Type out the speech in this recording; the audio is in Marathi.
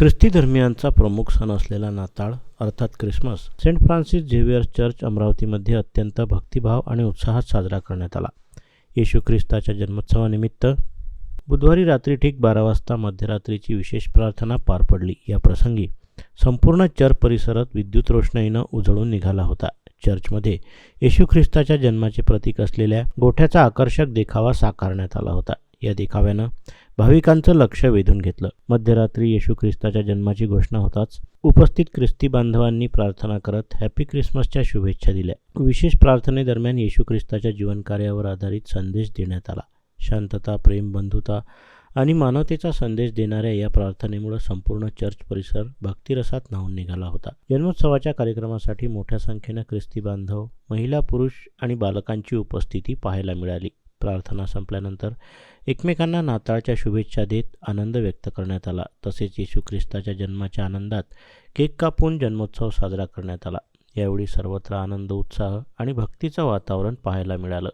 ख्रिस्ती धर्मियांचा प्रमुख सण असलेला नाताळ अर्थात Christmas Saint Francis Xavier church अमरावतीमध्ये अत्यंत भक्तिभाव आणि उत्साहात साजरा करण्यात आला. येशू ख्रिस्ताच्या जन्मोत्सवानिमित्त बुधवारी रात्री ठीक बारा वाजता मध्यरात्रीची विशेष प्रार्थना पार पडली. या प्रसंगी संपूर्ण चर्च परिसरात विद्युत रोषणाईनं उजळून निघाला होता. चर्चमध्ये येशू ख्रिस्ताच्या जन्माचे प्रतीक असलेल्या गोठ्याचा आकर्षक देखावा साकारण्यात आला होता. या देखाव्यानं भाविकांचं लक्ष वेधून घेतलं. मध्यरात्री येशू ख्रिस्ताच्या जन्माची घोषणा होताच उपस्थित ख्रिस्ती बांधवांनी प्रार्थना करत हॅपी ख्रिसमसच्या शुभेच्छा दिल्या. विशेष प्रार्थनेदरम्यान येशू ख्रिस्ताच्या जीवनकार्यावर आधारित संदेश देण्यात आला. शांतता प्रेम बंधुता आणि मानवतेचा संदेश देणाऱ्या या प्रार्थनेमुळे संपूर्ण चर्च परिसर भक्तिरसात न्हावून निघाला होता. जन्मोत्सवाच्या कार्यक्रमासाठी मोठ्या संख्येनं ख्रिस्ती बांधव महिला पुरुष आणि बालकांची उपस्थिती पाहायला मिळाली. प्रार्थना संपल्यानंतर एकमेकांना नाताळच्या शुभेच्छा देत आनंद व्यक्त करण्यात आला. तसेच येशू ख्रिस्ताच्या जन्माच्या आनंदात केक कापून जन्मोत्सव साजरा करण्यात आला. यावेळी सर्वत्र आनंद उत्साह आणि भक्तीचं वातावरण पाहायला मिळालं.